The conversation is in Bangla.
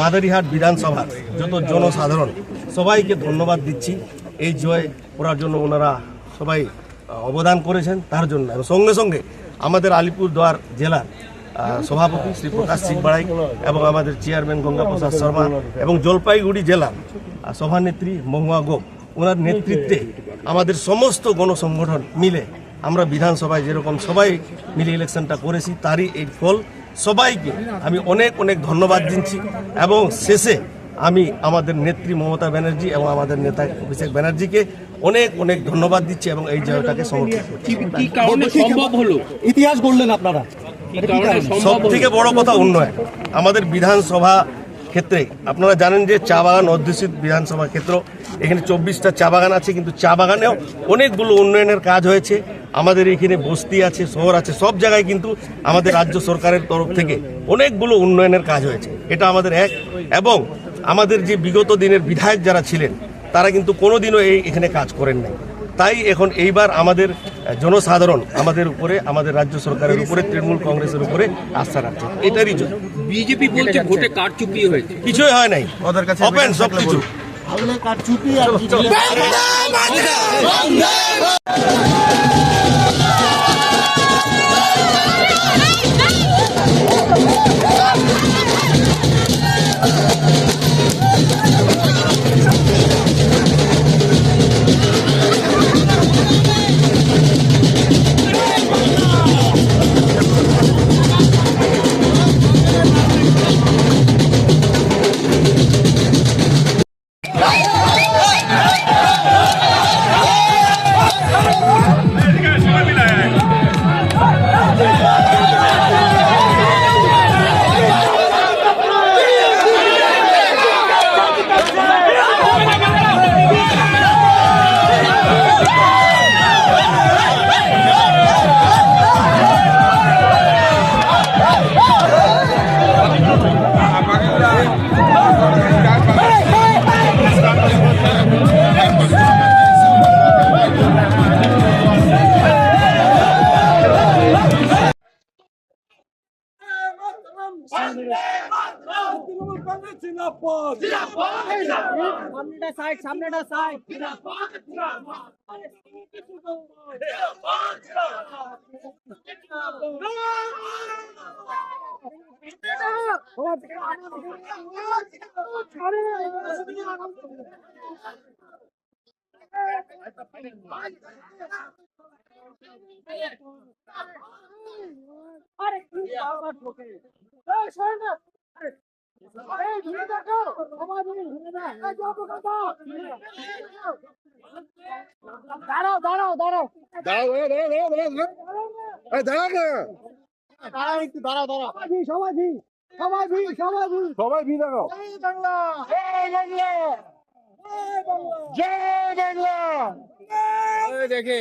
মাদারিহাট বিধানসভার যত জনসাধারণ, সবাইকে ধন্যবাদ দিচ্ছি। এই জয় করার জন্য ওনারা সবাই অবদান করেছেন, তার জন্য। এবং সঙ্গে সঙ্গে আমাদের আলিপুরদুয়ার জেলার সভাপতি শ্রী প্রকাশ সিং বাড়াই এবং আমাদের চেয়ারম্যান গঙ্গা প্রসাদ শর্মা এবং জলপাইগুড়ি জেলার সভানেত্রী মহুয়া গোপ, ওনার নেতৃত্বে আমাদের সমস্ত গণসংগঠন মিলে আমরা বিধানসভায় যেরকম সবাই মিলে ইলেকশনটা করেছি, তারই এই ফল সবাইকে আমি অনেক অনেক ধন্যবাদ দিচ্ছি এবং শেষে আমি আমাদের নেত্রী মমতা ব্যানার্জি এবং আমাদের নেতা অভিষেক ব্যানার্জিকে অনেক অনেক ধন্যবাদ দিচ্ছি এবং এই জয়টাকে সমর্থন করছি। কি কি কারণে সম্ভব হলো? ইতিহাস গড়লেন আপনারা। সব থেকে বড় কথা উন্নয়ন। আমাদের বিধানসভা ক্ষেত্রে আপনারা জানেন যে চা বাগান অধ্যুষিত বিধানসভা ক্ষেত্র। এখানে চব্বিশটা চা বাগান আছে কিন্তু চা বাগানেও অনেকগুলো উন্নয়নের কাজ হয়েছে। আমাদের এখানে বস্তি আছে শহর আছে সব জায়গায় কিন্তু আমাদের রাজ্য সরকারের তরফ থেকে অনেকগুলো উন্নয়নের কাজ হয়েছে। এটা আমাদের এক। এবং আমাদের যে বিগত দিনের বিধায়ক যারা ছিলেন তারা কিন্তু কোনোদিনও এই এখানে কাজ করেন নাই। তাই এখন এইবার আমাদের জনসাধারণ আমাদের উপরে আমাদের রাজ্য সরকারের উপরে তৃণমূল কংগ্রেসের উপরে আস্থা রাখছে। এটারই জন্য। বিজেপি বলছে ভোটে কারচুপি হয়েছে। কিছুই হয় নাই। ওদের কাছে ওপেন সব কিছু সাইড আরে 哎你看谁还没来。তৃণমূল কংগ্রেস জিন্দাবাদ সামনেটা সাইড সামনেটা সাইড জিন্দাবাদ দাঁড়াও দাঁড়াও দাঁড়াও দাঁড়াও দাঁড়াও দাঁড়াও। দাঁড়াও দাঁড়াও এই দাঁড়াও একটু দাঁড়াও দাঁড়াও। সমাধি সমাধি সমাধি সবাই ভি দাঁড়াও বাংলা জয় বাংলা দেখে